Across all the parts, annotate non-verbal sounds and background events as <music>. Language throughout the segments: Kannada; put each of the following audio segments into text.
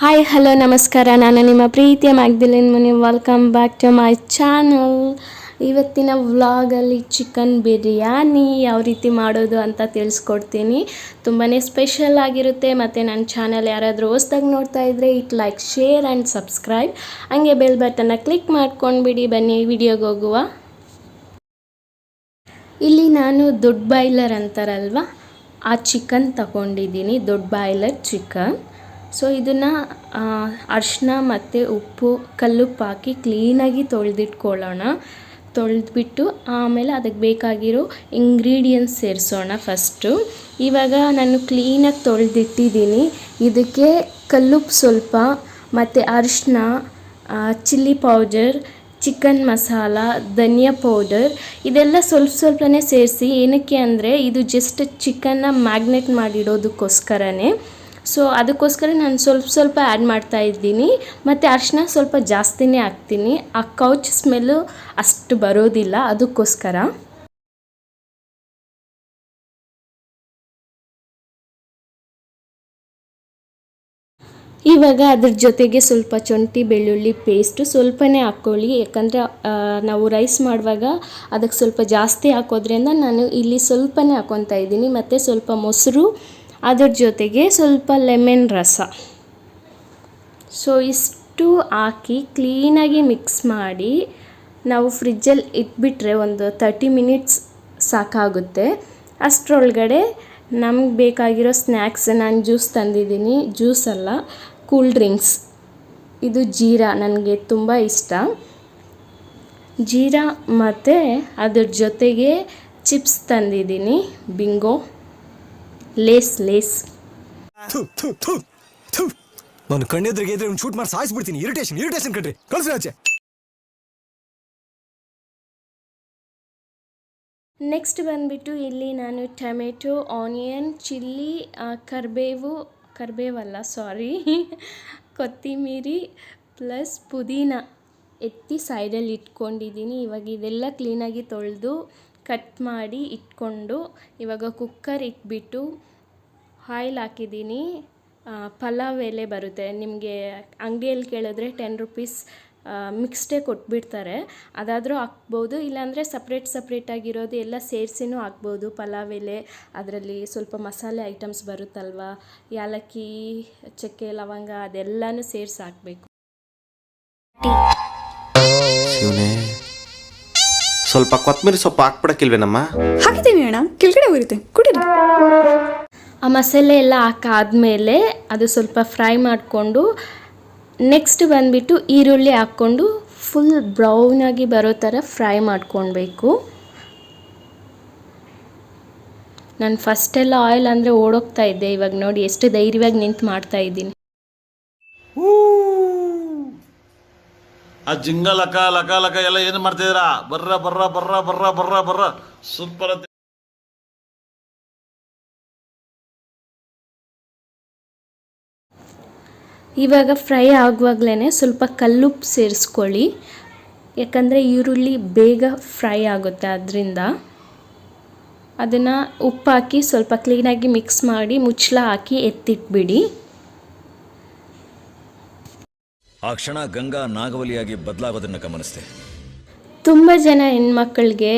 ಹಾಯ್ ಹಲೋ ನಮಸ್ಕಾರ. ನಾನು ನಿಮ್ಮ ಪ್ರೀತಿಯ Magdalene Muni. Welcome back to my channel ಇವತ್ತಿನ ವ್ಲಾಗಲ್ಲಿ ಚಿಕನ್ ಬಿರಿಯಾನಿ ಯಾವ ರೀತಿ ಮಾಡೋದು ಅಂತ ತಿಳಿಸ್ಕೊಡ್ತೀನಿ. ತುಂಬಾ ಸ್ಪೆಷಲ್ ಆಗಿರುತ್ತೆ. ಮತ್ತು ನನ್ನ ಚಾನಲ್ ಯಾರಾದರೂ ಹೊಸ್ದಾಗಿ ನೋಡ್ತಾ ಇದ್ದರೆ it like share and subscribe ಹಂಗೆ ಬೆಲ್ ಬಟನ್ನ ಕ್ಲಿಕ್ ಮಾಡ್ಕೊಂಡ್ಬಿಡಿ. ಬನ್ನಿ ವಿಡಿಯೋಗೆ ಹೋಗುವ. ಇಲ್ಲಿ ನಾನು ದೊಡ್ಡ ಬಾಯ್ಲರ್ ಅಂತಾರಲ್ವ? ಆ ಚಿಕನ್ ತಗೊಂಡಿದ್ದೀನಿ. ದೊಡ್ಡ ಬಾಯ್ಲರ್ ಚಿಕನ್ ಸೊ ಇದನ್ನು ಅರಿಶಿನ ಮತ್ತು ಉಪ್ಪು ಕಲ್ಲುಪ್ಪಾಕಿ ಕ್ಲೀನಾಗಿ ತೊಳೆದಿಟ್ಕೊಳ್ಳೋಣ. ತೊಳೆದ್ಬಿಟ್ಟು ಆಮೇಲೆ ಅದಕ್ಕೆ ಬೇಕಾಗಿರೋ ಇಂಗ್ರೀಡಿಯೆಂಟ್ಸ್ ಸೇರಿಸೋಣ ಫಸ್ಟು ಇವಾಗ ನಾನು ಕ್ಲೀನಾಗಿ ತೊಳೆದಿಟ್ಟಿದ್ದೀನಿ. ಇದಕ್ಕೆ ಕಲ್ಲುಪ್ಪು ಸ್ವಲ್ಪ, ಮತ್ತು ಅರಿಶಿನ ಚಿಲ್ಲಿ ಪೌಡರ್, ಚಿಕನ್ ಮಸಾಲ, ಧನಿಯಾ ಪೌಡರ್, ಇದೆಲ್ಲ ಸ್ವಲ್ಪ ಸ್ವಲ್ಪನೇ ಸೇರಿಸಿ. ಏನಕ್ಕೆ ಅಂದರೆ, ಇದು ಜಸ್ಟ್ ಚಿಕನ್ನ ಮ್ಯಾಗ್ನೆಟ್ ಮಾಡಿಡೋದಕ್ಕೋಸ್ಕರನೇ. ಸೊ ಅದಕ್ಕೋಸ್ಕರ ನಾನು ಸ್ವಲ್ಪ ಸ್ವಲ್ಪ ಆ್ಯಡ್ ಮಾಡ್ತಾ ಇದ್ದೀನಿ. ಮತ್ತು ಅರಿಶಿನ ಸ್ವಲ್ಪ ಜಾಸ್ತಿನೇ ಹಾಕ್ತೀನಿ. ಆ ಕೌಚ್ ಸ್ಮೆಲ್ಲು ಅಷ್ಟು ಬರೋದಿಲ್ಲ. ಅದಕ್ಕೋಸ್ಕರ. ಇವಾಗ ಅದ್ರ ಜೊತೆಗೆ ಸ್ವಲ್ಪ ಶುಂಠಿ ಬೆಳ್ಳುಳ್ಳಿ ಪೇಸ್ಟು ಸ್ವಲ್ಪನೇ ಹಾಕ್ಕೊಳ್ಳಿ ಯಾಕಂದರೆ ನಾವು ರೈಸ್ ಮಾಡುವಾಗ ಅದಕ್ಕೆ ಸ್ವಲ್ಪ ಜಾಸ್ತಿ ಹಾಕೋದ್ರಿಂದ ನಾನು ಇಲ್ಲಿ ಸ್ವಲ್ಪನೇ ಹಾಕೊತಾ ಇದ್ದೀನಿ. ಮತ್ತು ಸ್ವಲ್ಪ ಮೊಸರು ಅದ್ರ ಜೊತೆಗೆ ಸ್ವಲ್ಪ ಲೆಮನ್ ರಸ. ಸೊ ಇಷ್ಟು ಹಾಕಿ ಕ್ಲೀನಾಗಿ ಮಿಕ್ಸ್ ಮಾಡಿ ನಾವು ಫ್ರಿಜ್ಜಲ್ಲಿ ಇಟ್ಬಿಟ್ರೆ ಒಂದು ತರ್ಟಿ ಮಿನಿಟ್ಸ್ ಸಾಕಾಗುತ್ತೆ. ಅಷ್ಟರೊಳಗಡೆ ನಮ್ಗೆ ಬೇಕಾಗಿರೋ ಸ್ನ್ಯಾಕ್ಸ್ ನಾನು ಜ್ಯೂಸ್ ತಂದಿದ್ದೀನಿ. ಜ್ಯೂಸ್ ಅಲ್ಲ ಕೂಲ್ ಡ್ರಿಂಕ್ಸ್ ಇದು ಜೀರಾ, ನನಗೆ ತುಂಬ ಇಷ್ಟ. ಜೀರಾ ಮತ್ತು ಅದ್ರ ಜೊತೆಗೆ ಚಿಪ್ಸ್ ತಂದಿದ್ದೀನಿ. Bingo Lays Lays. ನಾನು ಕಣ್ಣೆದ್ರಿಗೆ ಇದ್ರೆ ಶೂಟ್ ಮಾಡಿ ಸಾಯಿಸ್ಬಿಡ್ತೀನಿ. ಇರಿಟೇಷನ್ ಇರಿಟೇಷನ್ ಕಣ್ರಿ. ಕಳ್ಸಿ ಆಚೆ. ನೆಕ್ಸ್ಟ್ ಬಂದುಬಿಟ್ಟು ಇಲ್ಲಿ ನಾನು ಟೊಮೆಟೊ ಆನಿಯನ್ ಚಿಲ್ಲಿ ಕರಿಬೇವು ಕರಿಬೇವಲ್ಲ ಸಾರಿ <laughs> ಕೊತ್ತಿಮೀರಿ ಪ್ಲಸ್ ಪುದೀನ. ಎತ್ತಿ ಸೈಡಲ್ಲಿ ಇಟ್ಕೊಂಡಿದ್ದೀನಿ. ಇವಾಗ ಇದೆಲ್ಲ ಕ್ಲೀನಾಗಿ ತೊಳೆದು ಕಟ್ ಮಾಡಿ ಇಟ್ಕೊಂಡು ಇವಾಗ ಕುಕ್ಕರ್ ಇಟ್ಬಿಟ್ಟು ಆಯಿಲ್ ಹಾಕಿದ್ದೀನಿ. ಪಲಾವ್ ಎಲೆ ಬರುತ್ತೆ. ನಿಮಗೆ ಅಂಗಡಿಯಲ್ಲಿ ಕೇಳಿದ್ರೆ ಟೆನ್ ರುಪೀಸ್ ಮಿಕ್ಸ್ಡೇ ಕೊಟ್ಬಿಡ್ತಾರೆ. ಅದಾದರೂ ಹಾಕ್ಬೋದು. ಇಲ್ಲಾಂದರೆ ಸಪ್ರೇಟ್ ಸಪ್ರೇಟಾಗಿರೋದು ಎಲ್ಲ ಸೇರಿಸಿನೂ ಹಾಕ್ಬೋದು. ಪಲಾವ್ ಎಲೆ, ಅದರಲ್ಲಿ ಸ್ವಲ್ಪ ಮಸಾಲೆ ಐಟಮ್ಸ್ ಬರುತ್ತಲ್ವ? ಯಾಲಕ್ಕಿ, ಚಕ್ಕೆ, ಲವಂಗ ಅದೆಲ್ಲನೂ ಸೇರಿಸಿ ಹಾಕಬೇಕು. ಶಿವನೇ. ಸ್ವಲ್ಪ ಕೊತ್ತಂಬರಿ ಸೊಪ್ಪು ಹಾಕ್ಬಿಡಕ್ಕಿಲ್ವೇನಮ್ಮ? ಹಾಕಿದ್ದೀನಿ ಅಣ್ಣ ಕೆಳಗಡೆ ಉರಿತೆ ಕುಡೀರಿ. ಆ ಮಸಾಲೆ ಎಲ್ಲ ಹಾಕಾದ್ಮೇಲೆ ಅದು ಸ್ವಲ್ಪ ಫ್ರೈ ಮಾಡಿಕೊಂಡು ನೆಕ್ಸ್ಟ್ ಬಂದುಬಿಟ್ಟು ಈರುಳ್ಳಿ ಹಾಕ್ಕೊಂಡು ಫುಲ್ ಬ್ರೌನಾಗಿ ಬರೋ ಥರ ಫ್ರೈ ಮಾಡ್ಕೊಳ್ಬೇಕು. ನಾನು ಫಸ್ಟೆಲ್ಲ ಆಯಿಲ್ ಅಂದರೆ ಓಡೋಗ್ತಾ ಇದ್ದೆ ಇವಾಗ ನೋಡಿ ಎಷ್ಟು ಧೈರ್ಯವಾಗಿ ನಿಂತು ಮಾಡ್ತಾ ಇದ್ದೀನಿ. ಆ ಜಿಂಗ ಲಕ ಲಕ ಲಕ ಎಲ್ಲ ಏನು ಮಾಡ್ತಿದ್ದೀರಾ? ಬರ್ರ ಬರ್ರ ಬರ್ರ ಬರ್ರ ಬರ್ರ ಬರ್ರ. ಸೂಪರ್ ಇವಾಗ ಫ್ರೈ ಆಗುವಾಗಲೇ ಸ್ವಲ್ಪ ಕಲ್ಲುಪ್ಪು ಸೇರಿಸ್ಕೊಳ್ಳಿ. ಯಾಕಂದರೆ ಈರುಳ್ಳಿ ಬೇಗ ಫ್ರೈ ಆಗುತ್ತೆ ಅದರಿಂದ. ಅದನ್ನು ಹಾಕಿ ಸ್ವಲ್ಪ ಕ್ಲೀನಾಗಿ ಮಿಕ್ಸ್ ಮಾಡಿ ಮುಚ್ಚಳ ಹಾಕಿ ಎತ್ತಿಟ್ಬಿಡಿ. ಆ ಕ್ಷಣ ಗಂಗಾ ನಾಗವಲಿಯಾಗಿ ಬದಲಾಗೋದನ್ನು ಗಮನಿಸಿದೆ. ತುಂಬ ಜನ ಹೆಣ್ಮಕ್ಳಿಗೆ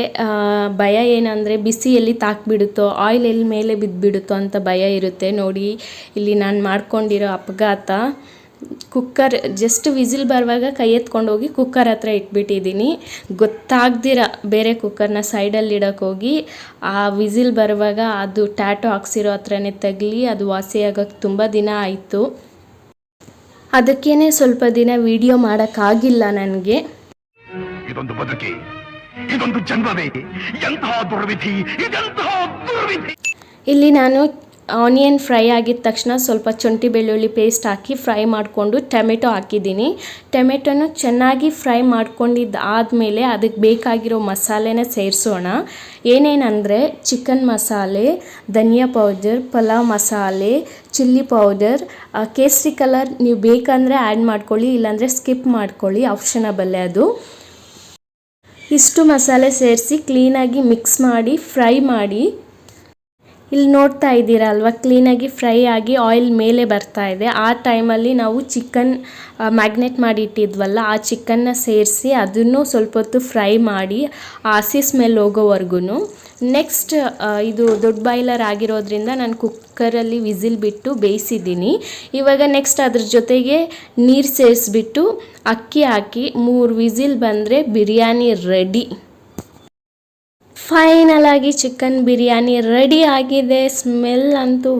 ಭಯ ಏನಂದರೆ ಬಿಸಿ ಎಲ್ಲಿ ತಾಕ್ಬಿಡುತ್ತೋ ಆಯಿಲ್ ಎಲ್ಲಿ ಮೇಲೆ ಬಿದ್ದುಬಿಡುತ್ತೋ ಅಂತ ಭಯ ಇರುತ್ತೆ. ನೋಡಿ, ಇಲ್ಲಿ ನಾನು ಮಾಡ್ಕೊಂಡಿರೋ ಅಪಘಾತ, ಕುಕ್ಕರ್ ಜಸ್ಟ್ ವಿಸಿಲ್ ಬರುವಾಗ ಕೈ ಎತ್ಕೊಂಡು ಹೋಗಿ ಕುಕ್ಕರ್ ಹತ್ರ ಇಟ್ಬಿಟ್ಟಿದ್ದೀನಿ. ಗೊತ್ತಾಗ್ದಿರ ಬೇರೆ ಕುಕ್ಕರ್ನ ಸೈಡಲ್ಲಿ ಇಡೋಕ್ಕೋಗಿ, ಆ ವಿಸಿಲ್ ಬರುವಾಗ ಅದು ಟ್ಯಾಟೋ ಹಾಕ್ಸಿರೋ ಹತ್ರನೇ ತಗಲಿ, ಅದು ವಾಸಿಯಾಗೋಕ್ಕೆ ತುಂಬ ದಿನ ಆಯಿತು. ಅದಕ್ಕೇ ಸ್ವಲ್ಪ ದಿನ ವಿಡಿಯೋ ಮಾಡೋಕ್ಕಾಗಿಲ್ಲ ನನಗೆ. ಇದೊಂದು ಬದುಕಿ ಇದೊಂದು ಜನ್ಮವೇ ಎಂತಹ ದುರ್ವಿಧಿ ಇದೆಂತಹ ದುರ್ವಿಧಿ. ಇಲ್ಲಿ ನಾನು ಆನಿಯನ್ ಫ್ರೈ ಆಗಿದ ತಕ್ಷಣ ಸ್ವಲ್ಪ ಶುಂಠಿ ಬೆಳ್ಳುಳ್ಳಿ ಪೇಸ್ಟ್ ಹಾಕಿ ಫ್ರೈ ಮಾಡಿಕೊಂಡು ಟೊಮೆಟೊ ಹಾಕಿದ್ದೀನಿ. ಟೊಮೆಟೊನು ಚೆನ್ನಾಗಿ ಫ್ರೈ ಮಾಡ್ಕೊಂಡಿದ್ದು ಆದಮೇಲೆ ಅದಕ್ಕೆ ಬೇಕಾಗಿರೋ ಮಸಾಲೆನ ಸೇರಿಸೋಣ. ಏನೇನಂದರೆ ಚಿಕನ್ ಮಸಾಲೆ, ಧನಿಯಾ ಪೌಡರ್ ಪಲಾವ್ ಮಸಾಲೆ ಚಿಲ್ಲಿ ಪೌಡರ್ ಕೇಸರಿ ಕಲರ್ ನೀವು ಬೇಕಂದರೆ ಆ್ಯಡ್ ಮಾಡ್ಕೊಳ್ಳಿ, ಇಲ್ಲಾಂದರೆ ಸ್ಕಿಪ್ ಮಾಡ್ಕೊಳ್ಳಿ ಆಪ್ಷನಬಲ್ಲೇ ಅದು. ಇಷ್ಟು ಮಸಾಲೆ ಸೇರಿಸಿ ಕ್ಲೀನಾಗಿ ಮಿಕ್ಸ್ ಮಾಡಿ ಫ್ರೈ ಮಾಡಿ ಇಲ್ಲಿ ನೋಡ್ತಾ ಇದ್ದೀರಾ ಅಲ್ವಾ? ಕ್ಲೀನಾಗಿ ಫ್ರೈ ಆಗಿ ಆಯಿಲ್ ಮೇಲೆ ಬರ್ತಾ ಇದೆ. ಆ ಟೈಮಲ್ಲಿ ನಾವು ಚಿಕನ್ ಮ್ಯಾಗ್ನೆಟ್ ಮಾಡಿ ಇಟ್ಟಿದ್ವಲ್ಲ, ಆ ಚಿಕನ್ನ ಸೇರಿಸಿ ಅದನ್ನು ಸ್ವಲ್ಪ ಹೊತ್ತು ಫ್ರೈ ಮಾಡಿ ಹಸಿ ಸ್ಮೆಲ್ ಹೋಗೋವರೆಗೂ ನೆಕ್ಸ್ಟ್ ಇದು ದೊಡ್ಡ ಬಾಯ್ಲರ್ ಆಗಿರೋದ್ರಿಂದ ನಾನು ಕುಕ್ಕರಲ್ಲಿ ವಿಸಿಲ್ ಬಿಟ್ಟು ಬೇಯಿಸಿದ್ದೀನಿ. ಇವಾಗ ನೆಕ್ಸ್ಟ್ ಅದ್ರ ಜೊತೆಗೆ ನೀರು ಸೇರಿಸ್ಬಿಟ್ಟು ಅಕ್ಕಿ ಹಾಕಿ ಮೂರು ವಿಸಿಲ್ ಬಂದರೆ ಬಿರಿಯಾನಿ ರೆಡಿ ಫೈನಲ್ ಆಗಿ ಚಿಕನ್ ಬಿರಿಯಾನಿ ರೆಡಿ ಆಗಿದೆ. ಸ್ಮೆಲ್ ಅಂತೂ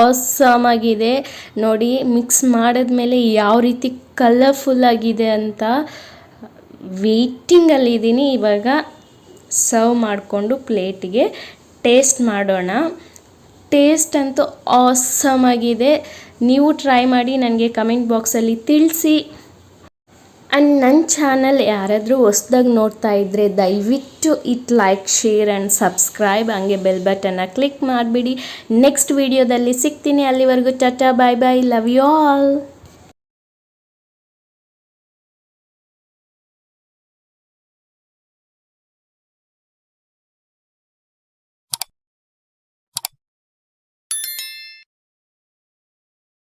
ಆಸಮ್ ಆಗಿದೆ. ನೋಡಿ ಮಿಕ್ಸ್ ಮಾಡಿದ್ಮೇಲೆ ಯಾವ ರೀತಿ ಕಲರ್ಫುಲ್ ಆಗಿದೆ ಅಂತ ವೇಯ್ಟಿಂಗಲ್ಲಿದ್ದೀನಿ ಇವಾಗ ಸರ್ವ್ ಮಾಡಿಕೊಂಡು ಪ್ಲೇಟಿಗೆ ಟೇಸ್ಟ್ ಮಾಡೋಣ. ಟೇಸ್ಟ್ ಅಂತೂ ಆಸಮ್ ಆಗಿದೆ. ನೀವು ಟ್ರೈ ಮಾಡಿ, ನನಗೆ ಕಮೆಂಟ್ ಬಾಕ್ಸಲ್ಲಿ ತಿಳಿಸಿ. ಆ್ಯಂಡ್ ನನ್ನ ಚಾನಲ್ ಯಾರಾದರೂ ಹೊಸ್ದಾಗಿ ನೋಡ್ತಾ ಇದ್ದರೆ ದಯವಿಟ್ಟು it like share and subscribe ಹಂಗೆ ಬೆಲ್ ಬಟನ್ನ ಕ್ಲಿಕ್ ಮಾಡಿಬಿಡಿ. ನೆಕ್ಸ್ಟ್ ವೀಡಿಯೋದಲ್ಲಿ ಸಿಗ್ತೀನಿ. ಅಲ್ಲಿವರೆಗೂ Tata bye bye love you all